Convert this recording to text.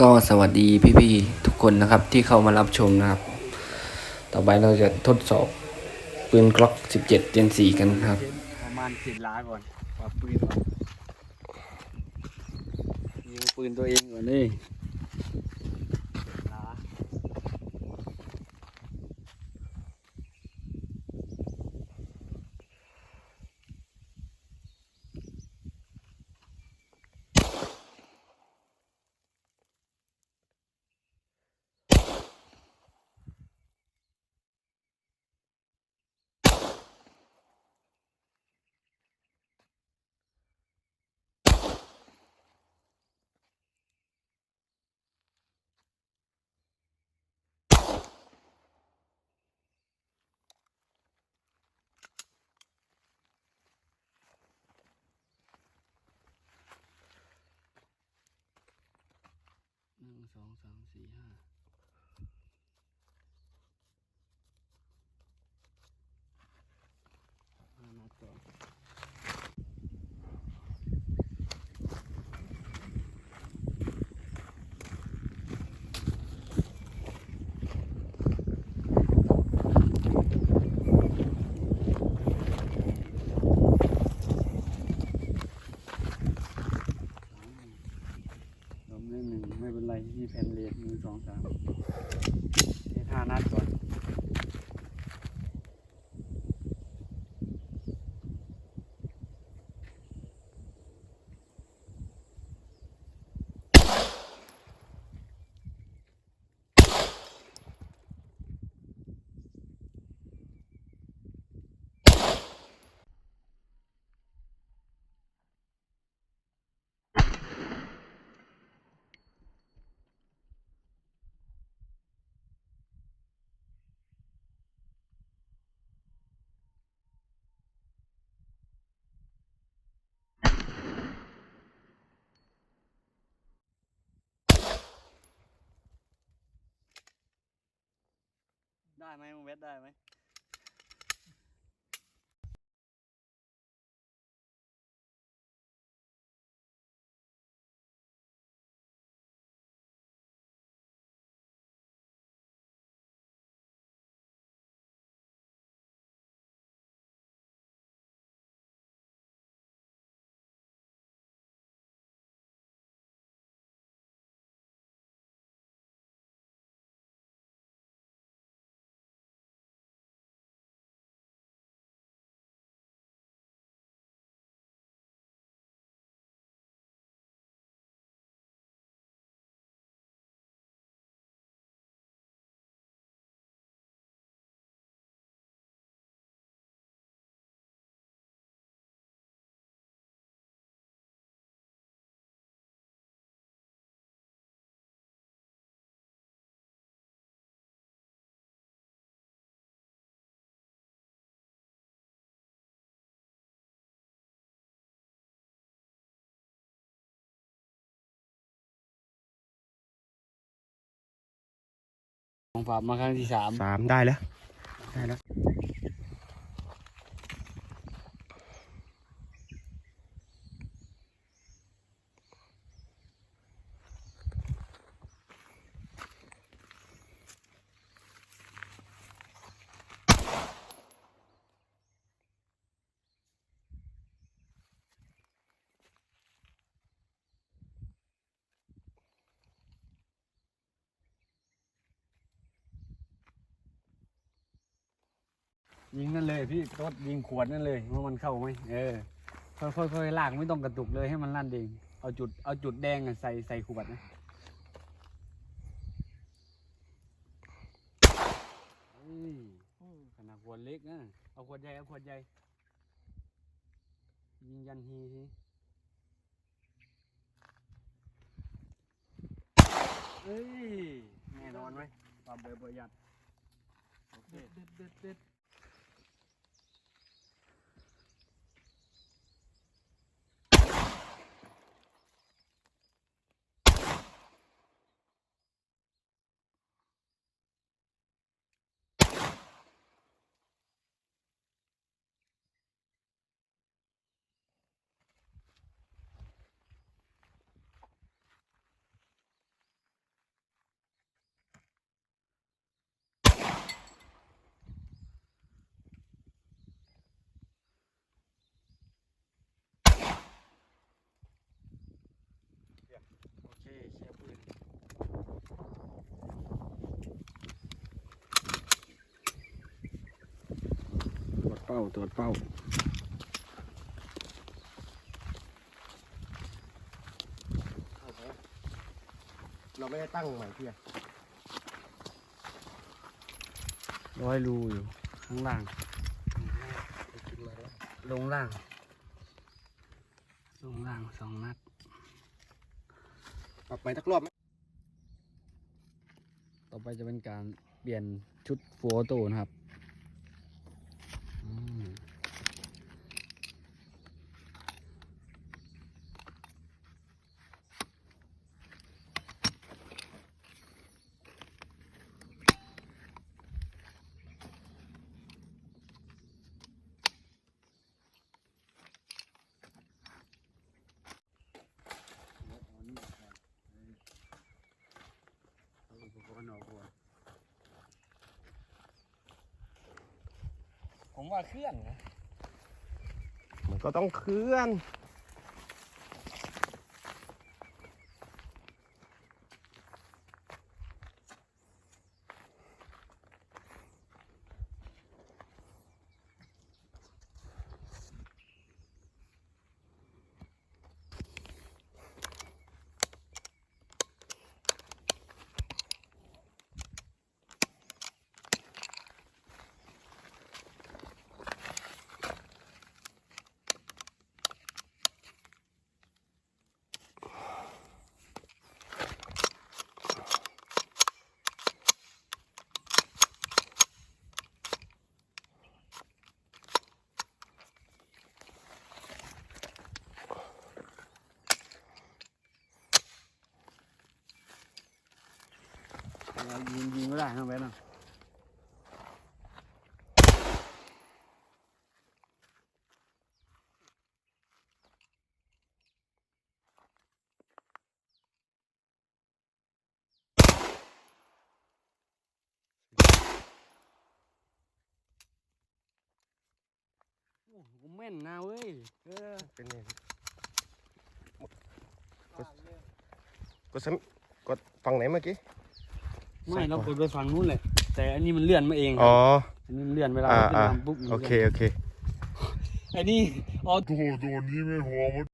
ก็สวัสดีพี่ๆทุกคนนะครับที่เข้ามารับชมนะครับ ต่อไปเราจะทดสอบปืนกล็อก 17 Gen 4 กันครับ ประมาณสิบล้าก่อนปรับปืนก่อนยิงปืนตัวเองก่อนนี่ สองสามสี่ห้านัดก่อนล้มเรื่องหนึ่งไม่เป็นไรที่แผ่นเลนหนึ่งส องสาม ได้ไหมมึงเวทได้ไหม ลองฝาบมาครั้งที่สามสามได้แล้ว ได้แล้ว ยิงนั่นเลยพี่รถยิงขวดนั่นเลยว่ามันเข้าไหมเออค่อยๆค่อยๆลากไม่ต้องกระตุกเลยให้มันลั่นเองเอาจุดเอาจุดแดงอะใส่ใส่ขวดนะเฮ้ยขนาดขวดเล็กนะเอาขวดใหญ่เอาขวดใหญ่ยิงยันฮีทีเฮ้ยแน่นอนไหมความเบอร์ประหยัดโอเคเด็ดเด็ดเด็ด ป้าตรวจเป้าเราไม่ได้ตั้งใหม่พี่อะร้อยรูอยู่ ข้างล่างกินมาแล้วลงล่าง ลงล่างสองนัด ปรับใหม่ทักรอบไหมต่อไปจะเป็นการเปลี่ยนชุดฟูออโต้นะครับ อืมเอาอุปกรณ์ออกก่อน ผมว่าเครื่องนะมันก็ต้องเคลื่อน เรายิงยิงก็ได้นะเว้นอะโอ้โหแม่นนะเว้ย เออ เป็นไงพี่กดกดซ้ำกดฝั่งไหนเมื่อกี้ ไม่เรากดไปฝั่งนู้นเลยแต่อันนี้มันเลื่อนมาเองคอ๋รัอบอันนี้มันเลื่อนเวลาอ่าเราขึ้นอ่าลำปุ๊บมันโอเคลื่นโอเค ไอ้นี่อ๋อโอ้โหตัวนี้ไม่พอมัน